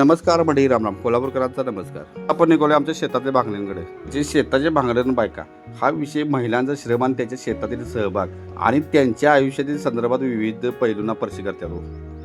नमस्कार मंडळी रामराम. कोल्हापूरकरांचा नमस्कार. आपण निघालो आमच्या शेतातल्या भांगण्यांकडे जे शेताचे भांगड्यान बायका हा विषय महिलांचा श्रम आणि त्याच्या शेतातील सहभाग आणि त्यांच्या आयुष्यातील संदर्भात विविध पैलूंना स्पर्श करतात हो.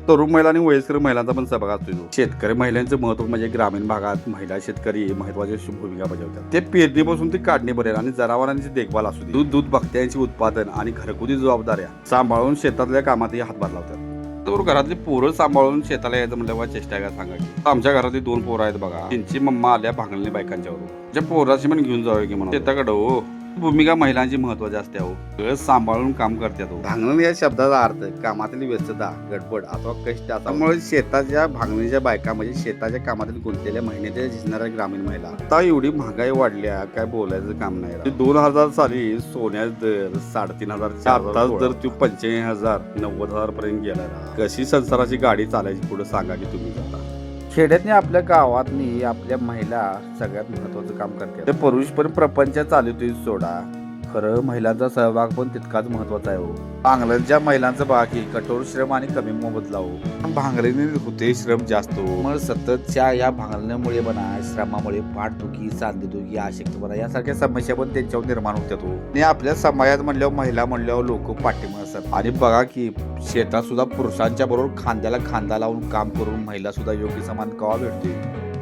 तरुण महिला आणि वयस्कर महिलांचा पण सहभाग असतो शेतकरी महिलांचं महत्त्व म्हणजे ग्रामीण भागात महिला शेतकरी महत्वाची भूमिका बजावतात. ते पेरणीपासून ते काढणीपर्यंत आणि जनावरांची देखभाल असू दूध दूध भक्त्यांचे उत्पादन आणि घरगुती जबाबदाऱ्या सांभाळून शेतातल्या कामातही हातभार लावतात. तर घरातली पोरं सांभाळून शेताला यायचं म्हणलं बा चेष्टा काय सांगा की? आमच्या घरातली दोन पोरं आहेत बघा. त्यांची मम्मा आल्या भांगली बायकांच्यावर. ज्या पोराशी पण घेऊन जाऊया की म्हणून. शेताकडे हो. भूमिका महिलांची महत्वाची असते हो सगळं सांभाळून काम करतात हो भांगण या शब्दाचा अर्थ कामातील व्यस्तता गडबड अथवा कष्ट त्यामुळे शेताच्या भांगणीच्या बायका म्हणजे शेताच्या कामातील गुंतलेल्या महिन्याच्या झिजणाऱ्या ग्रामीण महिला. आता एवढी महागाई वाढल्या काय बोलायचं काम नाही दोन हजार साली सोन्याचा दर साडेतीन हजार आता जर तू पंच्याऐंशी हजार नव्वद हजार पर्यंत गेला कशी संसाराची गाडी चालायची पुढे सांगा की तुम्ही आता. खेड्यातनी आपल्या गावातनी आपल्या महिला सगळ्यात महत्वाचं काम करतात. ते पुरुष पण प्रपंच चालवतोय सोडा. खरं महिलांचा सहभाग पण तितकाच महत्त्वाचा आहे हो. भांगऱ्यांच्या महिलांचं ही कठोर श्रम आणि कमी मोबदला हो. भांगलीने होते श्रम जास्त हो. मग सततच्या या भांगलण्यामुळे म्हणा श्रमामुळे पाठदुखी सांधेदुखी आशक्तपणा यासारख्या समस्या पण त्यांच्यावर निर्माण होत्यात हो. आणि आपल्या समाजात म्हणल्यावर महिला म्हणल्यावर लोक पाठिंबा असतात. आणि बघा की शेतात सुद्धा पुरुषांच्या बरोबर खांद्याला खांदा लावून काम करून महिला सुद्धा योग्य समान कवा भेटते.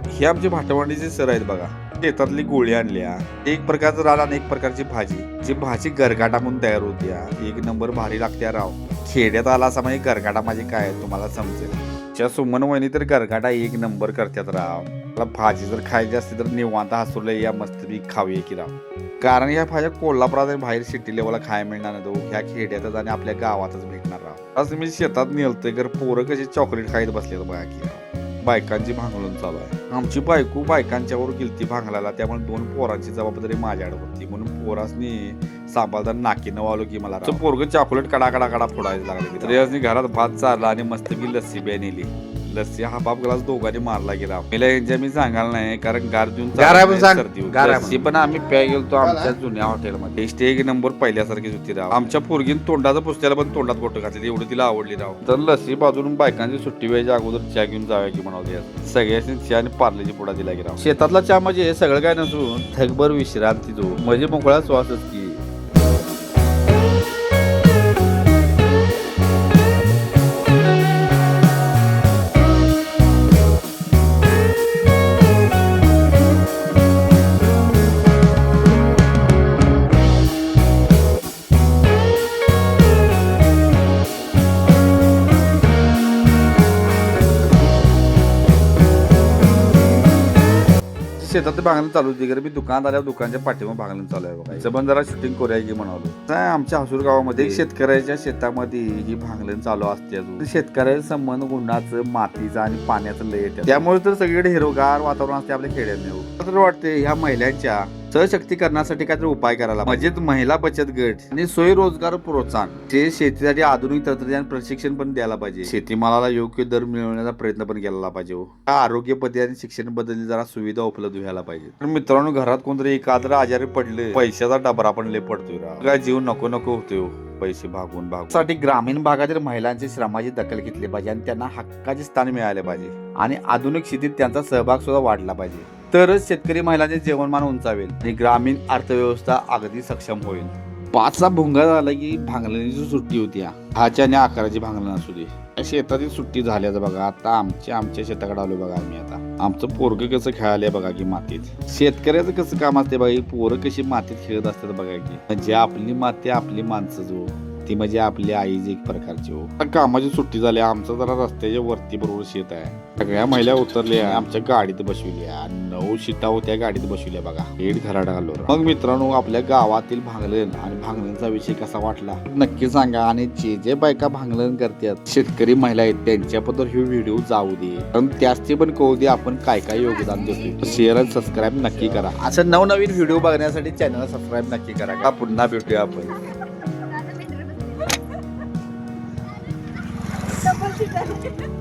हे आमचे भाटवाडीचे सर आहेत बघा. शेतातली गोळी आणल्या. एक प्रकारचं रान आणि एक प्रकारची भाजी. जी भाजी गरगाटा म्हणून तयार होत्या एक नंबर भारी लागत्या राव. खेड्यात आला असा म्हणजे गरगाटा माझी काय आहे तुम्हाला समजेल. च्या सुमन वहिनी तर गरगाटा एक नंबर करतात राव. मला भाजी जर खायची असते तर निवांत हसवलं या मस्तपी खावी की राव. कारण ह्या भाज्या कोल्हापुरात आणि बाहेर सिटी लेवलला खायला मिळणार नाही तो हो. ह्या खेड्यातच आणि आपल्या गावातच भेटणार राव. असं मी शेतात नेलतोय तर पोरं कशी चॉकलेट खायत बसले बघा की राव. बायकांची भांगलून चालू आहे. आमची बायको बायकांच्यावर गेलती भांगलाला. त्यामुळे दोन पोरांची जबाबदारी माझ्याकडे होती. म्हणून पोरासनी सांभाळताना नाकी नवालो की मला पोरग चॉकलेट कडा कडा कडा फोडायला लागले तरी घरात भात चारला आणि मस्तपैकी लस्सी बी नेली. लस्सी हा बाप ग्लास दोघांनी मारला गेला. मला यांच्या मी सांगायला नाही कारण गार देऊन गार पण सांग. सर्दी होती. गार आहे लस्सी पण आम्ही प्याय गेलतो आमच्या जुन्या हॉटेलमध्ये. टेस्ट एक नंबर पहिल्यासारखीच होती राव. आमच्या पोरगीन तोंडाचं पुसत्याला पण तोंडात बोट घातली एवढी तिला आवडली राव. तर लस्सी बाजून बायकांची सुट्टी व्हायच्या अगोदर चहा घेऊन जाऊया की म्हणावली सगळ्यांनी चहा आणि पार्लेची पुडा दिला की राव. शेतातला चहा म्हणजे हे सगळं काय नसून थकभर विश्रांती जो म्हणजे मोकळा श्वासच की. शेतात भांगण चालू होती. मी दुकानात आल्यावर दुकानच्या पाठीमागे भांगण चालू आहे बघा. पण जरा शूटिंग करूया की म्हणालो. आमच्या हसूर गावामध्ये शेतकऱ्याच्या शेतामध्ये ही भांगलन चालू असते अजून. शेतकऱ्याचा संबंध उन्हाचं मातीचं आणि पाण्याचं लय येतं. त्यामुळे तर सगळीकडे हिरवगार वातावरण असते आपल्या खेड्यात मला तर वाटते ह्या महिलांच्या सशक्तीकरणासाठी काहीतरी उपाय करायला म्हणजेच महिला बचत गट आणि स्वयंरोजगार प्रोत्साहन. ते शेतीसाठी आधुनिक तंत्रज्ञान प्रशिक्षण पण द्यायला पाहिजे. शेतीमालाला योग्य दर मिळवण्याचा प्रयत्न पण केला पाहिजे हो. आरोग्य पद्धती आणि शिक्षणबद्दल जरा सुविधा उपलब्ध व्हायला पाहिजे. तर मित्रांनो घरात कोणतरी एखादं आजारी पडले पैशाचा डबरा पण लय पडतोय काय जीव नको नको होतोय हो. पैसे भागून भागसाठी साठी ग्रामीण भागातील महिलांची श्रमाची दखल घेतली पाहिजे आणि त्यांना हक्काचे स्थान मिळाले पाहिजे. आणि आधुनिक शेतीत त्यांचा सहभाग सुद्धा वाढला पाहिजे. तरच शेतकरी महिलांचे जीवनमान उंचावेल आणि ग्रामीण अर्थव्यवस्था अगदी सक्षम होईल. पाचचा भुंगा झाला की भांगलण्याची सुट्टी होती हा. दहाच्या आणि अकराची भांगलण असू दे. शेतातील सुट्टी झाल्याचं बघा. आता आमच्या आमच्या शेताकडे आलो बघा आम्ही आता. आमचं पोरग कसं खेळायला बघा की मातीत. शेतकऱ्याचं कसं काम असते बघा पोरं कशी मातीत खेळत असतात बघा की. म्हणजे आपली माती आपली माणसं जो. ती म्हणजे आपली आईच एक प्रकारची हो. आता कामाची सुट्टी झाली आमचं जरा रस्त्याच्या वरती बरोबर शेत आहे. सगळ्या महिला उतरल्या आमच्या गाडीत बसविल्या. नऊ शिटा होत्या गाडीत बसविल्या बघा. एड घराडा घाललो मग मित्रांनो आपल्या गावातील भांगलन आणि भांगलनचा विषय कसा वाटला? नक्की सांगा. आणि जे जे बायका भांगलन करतात शेतकरी महिला आहेत त्यांच्याबद्दल हे व्हिडिओ जाऊ दे. पण त्याच ते पण कळू दे आपण काय काय योगदान देतो शेअर आणि सबस्क्राईब नक्की करा. असं नवनवीन व्हिडिओ बघण्यासाठी चॅनल सबस्क्राईब नक्की करा. का पुन्हा भेटूया आपण. 就的